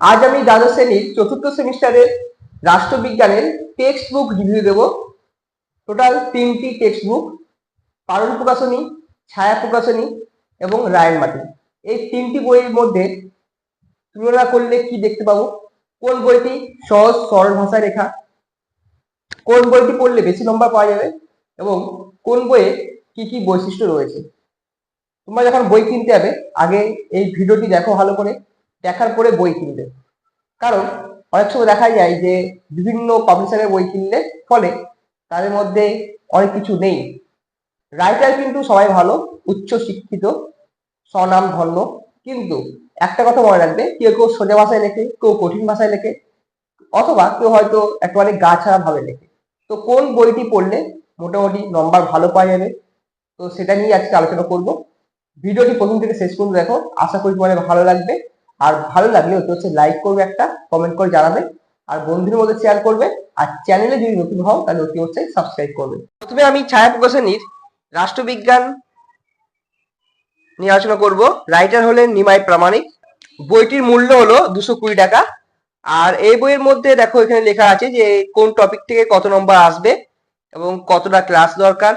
আজ আমি দ্বাদশ শ্রেণির চতুর্থ সেমিস্টারের রাষ্ট্রবিজ্ঞানের টেক্সট বুক রিভিউ দেব। টোটাল তিনটি টেক্সট বুক পারুল প্রকাশনী, ছায়া প্রকাশনী এবং রায়ের মাটি। এই তিনটি বইয়ের মধ্যে তুলনা করলে কি দেখতে পাবো? কোন বইটি সহজ, সরল ভাষায় লেখা? কোন বইটি পড়লে বেশি নম্বর পাওয়া যাবে? এবং কোন বইয়ে কি কি বৈশিষ্ট্য রয়েছে? তোমরা যখন বই কিনতে যাবে, আগে এই ভিডিওটি দেখো ভালো করে। দেখার পরে বই কিনবে। কারণ অনেক সময় দেখা যায় যে বিভিন্ন পাবলিশারের বই কিনলে ফলে তাদের মধ্যে অনেক কিছু নেই। রাইটার কিন্তু সবাই ভালো, উচ্চ শিক্ষিত, স্বনাম ধন্য। কিন্তু একটা কথা মনে রাখবে, কেউ কেউ সোজা ভাষায় লেখে, কেউ কঠিন ভাষায় লেখে, অথবা কেউ হয়তো একেবারে গা ছাড়া ভাবে লেখে। তো কোন বইটি পড়লে মোটামুটি নম্বর ভালো পাওয়া যাবে? তো সেটা নিয়ে আজকে আলোচনা করব। ভিডিওটি প্রথম থেকে শেষ পর্যন্ত দেখো। আশা করি তোমাদের ভালো লাগবে। আর ভালো লাগলে হচ্ছে হচ্ছে লাইক করবে একটা কমেন্ট করে জানাবে, আর বন্ধুদের মধ্যে শেয়ার করবে, আর চ্যানেলে যদি নতুন হও, তাহলে অতি অবশ্যই সাবস্ক্রাইব করবে। প্রথমে আমি ছায়া প্রকাশনীর রাষ্ট্রবিজ্ঞান নিয়ে আলোচনা করব। রাইটার হলেন নিমাই প্রামাণিক। বইটির মূল্য হলো দুশো কুড়ি টাকা। আর এই বইয়ের মধ্যে দেখো এখানে লেখা আছে যে কোন টপিক থেকে কত নম্বর আসবে এবং কতটা ক্লাস দরকার।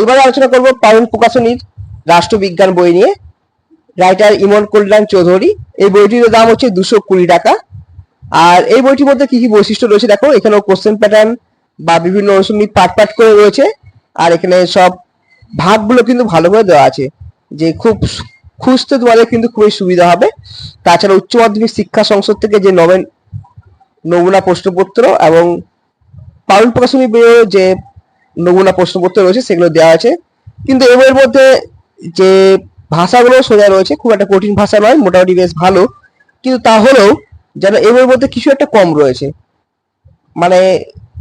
এবারে আলোচনা করব পারুল প্রকাশনীর রাষ্ট্রবিজ্ঞান বই নিয়ে। রাইটার ইমন কল্যাণ চৌধুরী, এই বইটির দাম হচ্ছে দুশো কুড়ি টাকা। আর এই বইটির মধ্যে কি কি বৈশিষ্ট্য রয়েছে দেখো, এখানেও কোশ্চেন প্যাটার্ন বা বিভিন্ন অনুষঙ্গিক পার্ট পার্ট করে রয়েছে। আর এখানে সব ভাগগুলো কিন্তু ভালো করে দেওয়া আছে, যে খুব খুঁজতে তোমাদের কিন্তু খুবই সুবিধা হবে। তাছাড়া উচ্চ মাধ্যমিক শিক্ষা সংসদ থেকে যে নবেন নমুনা প্রশ্নপত্র এবং পারুল প্রকাশনী বইয়ের যে নমুনা প্রশ্নপত্র রয়েছে, সেগুলো দেওয়া আছে। কিন্তু বইয়ের মধ্যে যে ভাষাগুলো সোজা রয়েছে, খুব একটা কঠিন ভাষা নয়, মোটামুটি বেশ ভালো। কিন্তু তাহলেও যেন এই মধ্যে কিছু একটা কম রয়েছে। মানে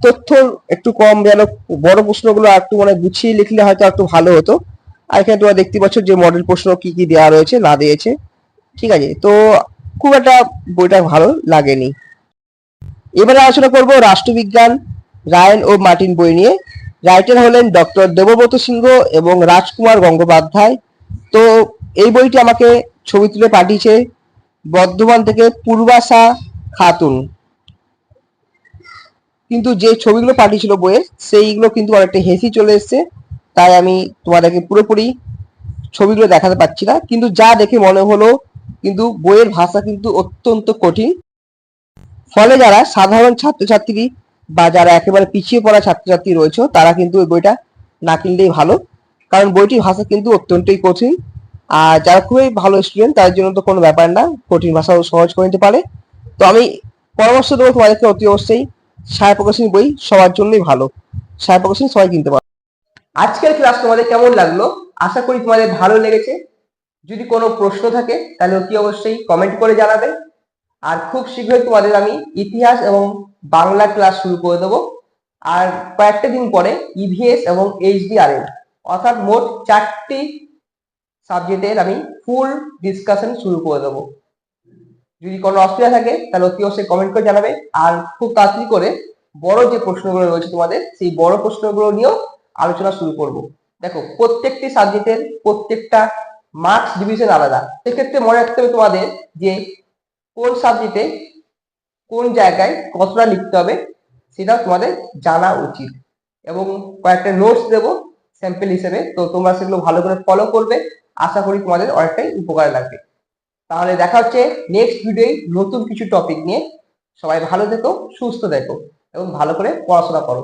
তথ্য একটু কম, যেন বড় প্রশ্নগুলো একটু মানে গুছিয়ে লিখলে হয়তো একটু ভালো হতো। আর এখানে তোমরা দেখতে পাচ্ছ যে মডেল প্রশ্ন কি কি দেওয়া রয়েছে, না দিয়েছে। ঠিক আছে, তো খুব একটা বইটা ভালো লাগেনি। এবারে আলোচনা করব রাষ্ট্রবিজ্ঞান, রায়ন ও মার্টিন বই নিয়ে। রাইটার হলেন ডক্টর দেবব্রত সিংহ এবং রাজকুমার গঙ্গোপাধ্যায়। তো এই বইটি আমাকে ছবি তুলে পাঠিয়েছে বর্ধমান থেকে পূর্বাশা খাতুন। কিন্তু যে ছবিগুলো পাঠিয়েছিল বইয়ের, সেইগুলো কিন্তু অনেকটা হেসি চলে এসেছে। তাই আমি তোমাদেরকে পুরোপুরি ছবিগুলো দেখাতে পারছি না। কিন্তু যা দেখে মনে হলো, কিন্তু বইয়ের ভাষা কিন্তু অত্যন্ত কঠিন। ফলে যারা সাধারণ ছাত্রছাত্রী বা যারা একেবারে পিছিয়ে পড়া ছাত্রছাত্রী রয়েছে, তারা কিন্তু ওই বইটা না কিনলেই ভালো। কারণ বইটির ভাষা কিন্তু অত্যন্তই কঠিন। আর যারা খুবই ভালো স্টুডেন্ট তাদের জন্য তো কোনো ব্যাপার না, কঠিন ভাষাও সহজ করে নিতে পারে। তো আমি পরামর্শ দেবো তোমাদেরকে অতি অবশ্যই ছায়া প্রকাশনী বই সবার জন্যই ভালো। ছায়া প্রকাশনী সবাই কিনতে পারে। আজকের ক্লাস তোমাদের কেমন লাগল? আশা করি তোমাদের ভালো লেগেছে। যদি কোনো প্রশ্ন থাকে, তাহলে অতি অবশ্যই কমেন্ট করে জানাবে। আর খুব শীঘ্রই তোমাদের আমি ইতিহাস এবং বাংলা ক্লাস শুরু করে দেবো। আর কয়েকটা দিন পরে ইভিএস এবং এইচডিআরএল অর্থাৎ মোট চারটি সাবজেক্টের আমি ফুল ডিসকাশন শুরু করে দেবো। যদি কোনো অসুবিধা থাকে, তাহলে অতি অবশ্যই কমেন্ট করে জানাবে। আর খুব তাড়াতাড়ি করে বড় যে প্রশ্নগুলো রয়েছে তোমাদের, সেই বড় প্রশ্নগুলো নিয়েও আলোচনা শুরু করব। দেখো, প্রত্যেকটি সাবজেক্টের প্রত্যেকটা মার্কস ডিভিশন আলাদা। সেক্ষেত্রে মনে রাখতে হবে তোমাদের যে কোন সাবজেক্টে কোন জায়গায় কতটা লিখতে হবে সেটা তোমাদের জানা উচিত। এবং কয়েকটা নোটস দেবো স্যাম্পেল হিসেবে। তো তোমরা সেগুলো ভালো করে ফলো করবে। আশা করি তোমাদের অনেকটাই উপকার লাগবে। তাহলে দেখা হচ্ছে নেক্সট ভিডিওয় নতুন কিছু টপিক নিয়ে। সবাই ভালো থেকো, সুস্থ থেকো, এবং ভালো করে পড়াশোনা করো।